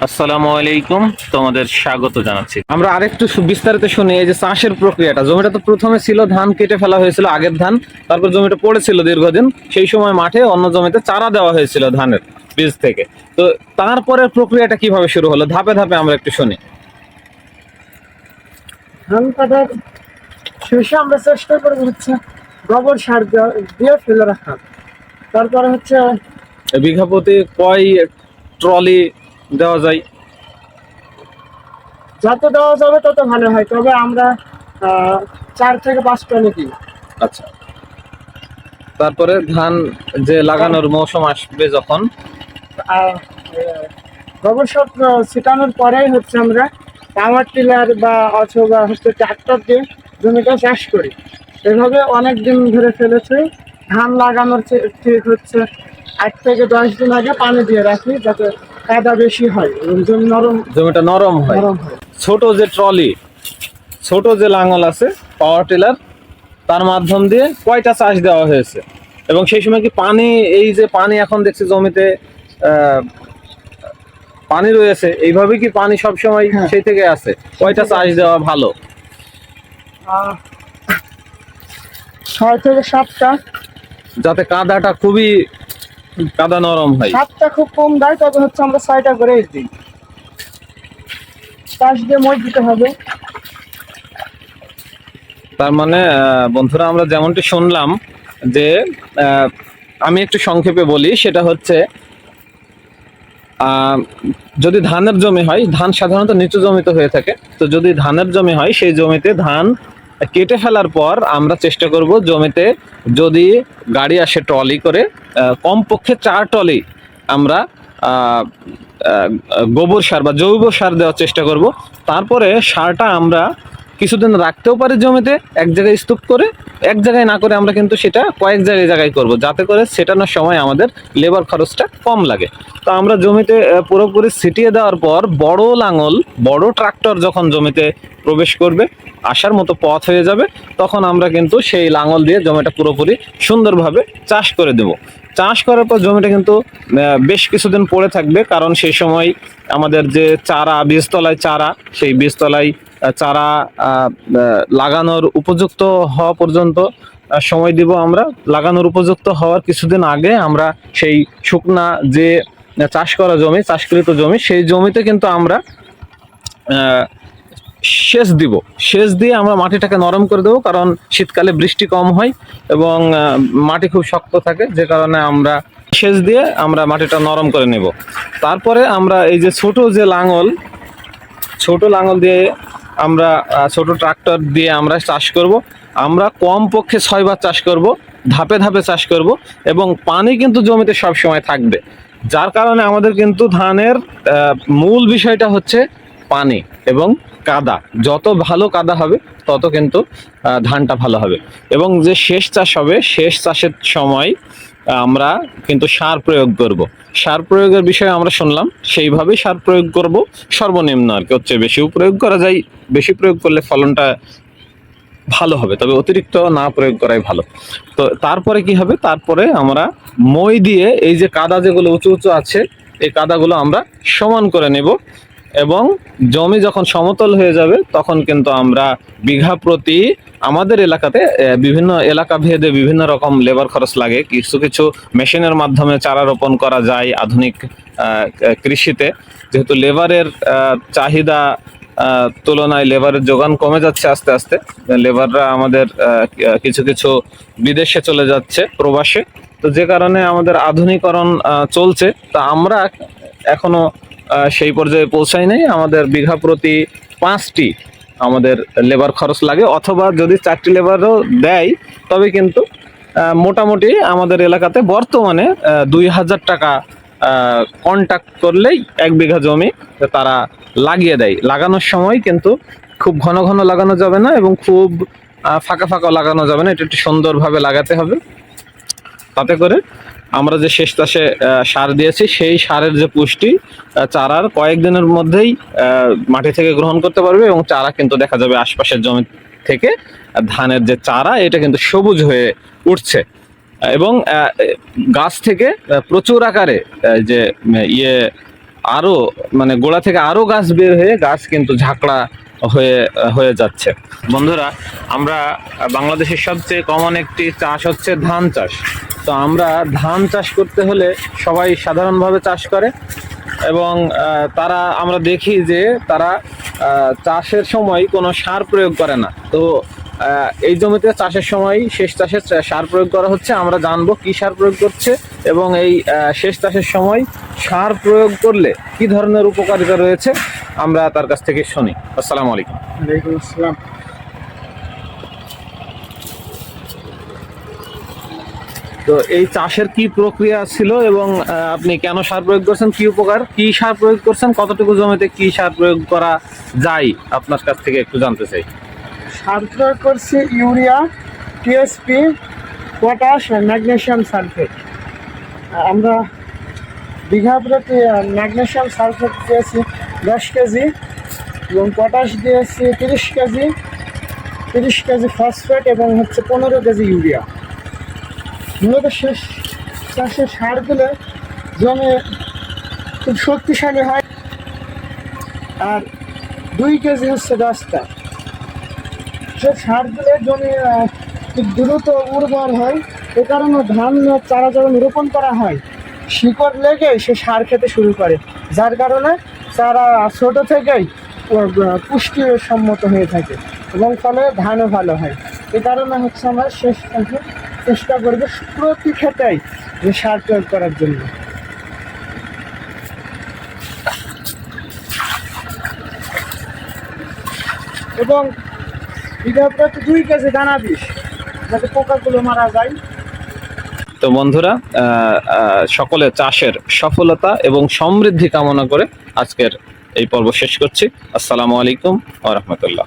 আসসালামু আলাইকুম তোমাদের স্বাগত জানাচ্ছি। আমরা আরেকটু সু- বিস্তারিত শুনি এই যে চাষের প্রক্রিয়াটা। জমিটা তো প্রথমে ছিল ধান কেটে ফেলা হয়েছিল আগের ধান। তারপর জমিটা পড়েছিল দীর্ঘদিন। সেই সময় মাঠে অন্য জমিতে চারা দেওয়া হয়েছিল ধানের বীজ থেকে। তো তারপরে প্রক্রিয়াটা কীভাবে শুরু হলো? ধাপে ধাপে আমরা একটু শুনি। ধান কাটার শেষে আমরা চেষ্টা করব হচ্ছে গোবর সার দেওয়া- দিয়ে ফেলে রাখা। তারপরে হচ্ছে বিঘা প্রতি কয় ট্রলি দেওয়া যায়। যত দেওয়া যাবে তত ভালো হয় তবে আমরা চার থেকে পাঁচ টনে দিই আচ্ছা। তারপরে ধান যে লাগানোর মৌসুম আসবে যখন। গোবর ছিটানোর পরেই হচ্ছে আমরা পাওয়ার টিলার বা অথবা হচ্ছে ট্রাক্টর দিয়ে জমিটা চাষ করি। এভাবে অনেক দিন ধরে ফেলেছে। ধান লাগানোর ঠিক হচ্ছে এক থেকে দশ দিন আগে পানি দিয়ে রাখি যাতে কাদা বেশি হয় জমি নরম জমিটা নরম হয়। ছোট যে ট্রলি ছোট যে লাঙল আছে পাওয়ার টিলার তার মাধ্যম দিয়ে কয়টা চাষ দেওয়া হয়েছে? এবং সেই সময় কি পানি এই যে পানি এখন দেখছি জমিতে পানি রয়েছে এইভাবে কি পানি সব সময় হ্যাঁ। সেই থেকে আছে কয়টা চাষ দেওয়া ভালো? ছয় থেকে সাতটা। যাতে কাদাটা খুবই কাদা নরম হয় সাতটা খুব কম দেয় তবে হচ্ছে আমরা ছয়টা করে দিই। চাষ দিয়ে মই দিতে হবে। তার মানে বন্ধুরা আমরা যেমনটি শুনলাম যে আহ, আমি একটু সংক্ষেপে বলি সেটা হচ্ছে আহ, যদি ধানের জমি হয় ধান সাধারণত নিচু জমিতে হয়ে থাকে। তো যদি ধানের জমি হয় সেই জমিতে ধান কেটে ফেলার পর আমরা চেষ্টা করব জমিতে যদি গাড়ি আসে ট্রলি করে কমপক্ষে চার ট্রলি আমরা গোবর সার বা জৈব সার দেওয়ার চেষ্টা করব। তারপরে সারটা আমরা কিছুদিন রাখতেও পারি জমিতে, এক জায়গায় স্তূপ করে, এক জায়গায় না করে আমরা কিন্তু সেটা কয়েক জায়গায় জায়গায় করব। যাতে করে সেটানোর সময় আমাদের লেবার খরচটা কম লাগে। তো আমরা জমিতে পুরোপুরি ছিটিয়ে দেওয়ার পর বড় লাঙল, বড় ট্রাক্টর যখন জমিতে প্রবেশ করবে, আসার মতো পথ হয়ে যাবে, তখন আমরা কিন্তু সেই লাঙল দিয়ে জমিটা পুরোপুরি সুন্দরভাবে চাষ করে দেব। চাষ করার পর জমিটা কিন্তু বেশ কিছুদিন পড়ে থাকবে, কারণ সেই সময় আমাদের যে চারা, বীজতলায় চারা, সেই বীজতলায় চারা লাগানোর উপযুক্ত হওয়া পর্যন্ত সময় দিব আমরা। লাগানোর উপযুক্ত হওয়ার কিছুদিন আগে আমরা সেই শুকনা যে চাষ করা জমি, চাষকৃত জমি, সেই জমিতে কিন্তু আমরা সেচ দিব। সেচ দিয়ে আমরা মাটিটাকে নরম করে দেবো, কারণ শীতকালে বৃষ্টি কম হয় এবং মাটি খুব শক্ত থাকে, যে কারণে আমরা সেচ দিয়ে আমরা মাটিটা নরম করে নেব। তারপরে আমরা এই যে ছোট যে লাঙল, ছোট লাঙল দিয়ে আমরা ছোট ট্রাক্টর দিয়ে আমরা চাষ করব। আমরা কম পক্ষে ছয়বার চাষ করব, ধাপে ধাপে চাষ করব এবং পানি কিন্তু জমিতে সব সময় থাকবে। যার কারণে আমাদের কিন্তু ধানের মূল বিষয়টা হচ্ছে পানি এবং কাদা, যত ভালো কাদা হবে, তত কিন্তু ধানটা ভালো হবে। এবং যে শেষ চাষ হবে, শেষ চাষের সময় আমরা কিন্তু সার প্রয়োগ করব। সার প্রয়োগের বিষয়ে আমরা শুনলাম, সেইভাবেই সার প্রয়োগ করব। সর্বনিম্ন আর কি, হচ্ছে বেশিও প্রয়োগ করা যায়, বেশি প্রয়োগ করলে ফলনটা ভালো হবে, তবে অতিরিক্ত না প্রয়োগ করাই ভালো। তো তারপরে কি হবে? তারপরে আমরা মই দিয়ে এই যে কাদা যেগুলো উঁচু উঁচু আছে, এই কাদাগুলো আমরা সমান করে নেব। এবং জমি যখন সমতল হয়ে যাবে, তখন কিন্তু আমরা বিঘা প্রতি আমাদের এলাকাতে বিভিন্ন এলাকা ভেদে বিভিন্ন রকম লেবার খরচ লাগে। কিছু কিছু মেশিনের মাধ্যমে চারা রোপণ করা যায় আধুনিক কৃষিতে। যেহেতু লেবারের চাহিদা তুলনায় লেবারের যোগান কমে যাচ্ছে আস্তে আস্তে লেবাররা আমাদের কিছু কিছু বিদেশে চলে যাচ্ছে প্রবাসে। তো যে কারণে আমাদের আধুনিকরণ চলছে। তা আমরা এখনও সেই পর্যায়ে পৌঁছায় নাই। আমাদের বিঘা প্রতি পাঁচটি আমাদের লেবার খরচ লাগে, অথবা যদি চারটি লেবারও দেয়, তবে কিন্তু মোটামুটি আমাদের এলাকাতে বর্তমানে দুই হাজার টাকা কন্ট্যাক্ট করলেই এক বিঘা জমি তারা লাগিয়ে দেয়। লাগানোর সময় কিন্তু খুব ঘন ঘন লাগানো যাবে না এবং খুব ফাঁকা ফাঁকা লাগানো যাবে না। এটা একটু সুন্দরভাবে লাগাতে হবে। তাতে করে আমরা যে শেষ চাষে সার দিয়েছি, সেই সারের যে পুষ্টি চারার কয়েকদিনের মধ্যেই মাটি থেকে গ্রহণ করতে পারবে এবং চারা কিন্তু দেখা যাবে আশপাশের জমি থেকে ধানের যে চারা, এটা কিন্তু সবুজ হয়ে উঠছে। এবং গাছ থেকে প্রচুর আকারে যে ইয়ে আরও মানে গোড়া থেকে আরও গাছ বের হয়ে গাছ কিন্তু ঝাঁকড়া হয়ে হয়ে যাচ্ছে। বন্ধুরা, আমরা, বাংলাদেশের সবচেয়ে কমন একটি চাষ হচ্ছে ধান চাষ। তো আমরা ধান চাষ করতে হলে সবাই সাধারণভাবে চাষ করে এবং তারা, আমরা দেখি যে তারা চাষের সময় কোনো সার প্রয়োগ করে না। তো এই জমিতে চাষের সময় শেষ চাষের সার প্রয়োগ করা হচ্ছে। আমরা জানব কি সার প্রয়োগ করছে এবং এই শেষ চাষের সময় সার প্রয়োগ করলে কি ধরনের উপকারিতা রয়েছে। আমরা তার কাছ থেকে শুনি। আসসালামু আলাইকুম। ওয়ালাইকুম আসসালাম। তো এই চাষের কি প্রক্রিয়া ছিল এবং আপনি কেন সার প্রয়োগ করছেন? কি উপকার? কি সার প্রয়োগ করছেন? কতটুকু জমিতে কি সার প্রয়োগ করা যায়? আপনার কাছ থেকে একটু জানতে চাই। সার প্রয়োগ করছি urea TSP potash magnesium sulphate. আমরা বিঘা প্রতি ম্যাগনেশিয়াম সালফেট দিয়েছি। দশ কেজি এবং পটাশ দিয়েছি তিরিশ কেজি। তিরিশ কেজি ফসফেট এবং হচ্ছে পনেরো কেজি ইউরিয়া। মূলত শেষ চাষের সারগুলো জমি খুব শক্তিশালী হয়। আর দুই কেজি হচ্ছে দশটা। সে সার দিলে জমি খুব দ্রুত উর্বর হয়। এ কারণে ধান চারা যখন রোপণ করা হয়, শিকড় লেগে সে সার খেতে শুরু করে। যার কারণে চারা ছোট থেকেই পুষ্টি সম্মত হয়ে থাকে এবং ফলে ধানও ভালো হয়। এ কারণে হচ্ছে আমরা শেষ চেষ্টা করব প্রতি ক্ষেতেই যে সার প্রয়োগ করার জন্য। এবং বিঘা দুই কেজি দানা বিষ যাতে পোকাগুলো মারা যায়। তো বন্ধুরা সকলে চাষের সফলতা এবং সমৃদ্ধি কামনা করে আজকের এই পর্ব শেষ করছি। আসসালামু আলাইকুম আ রাহমাতুল্লাহ।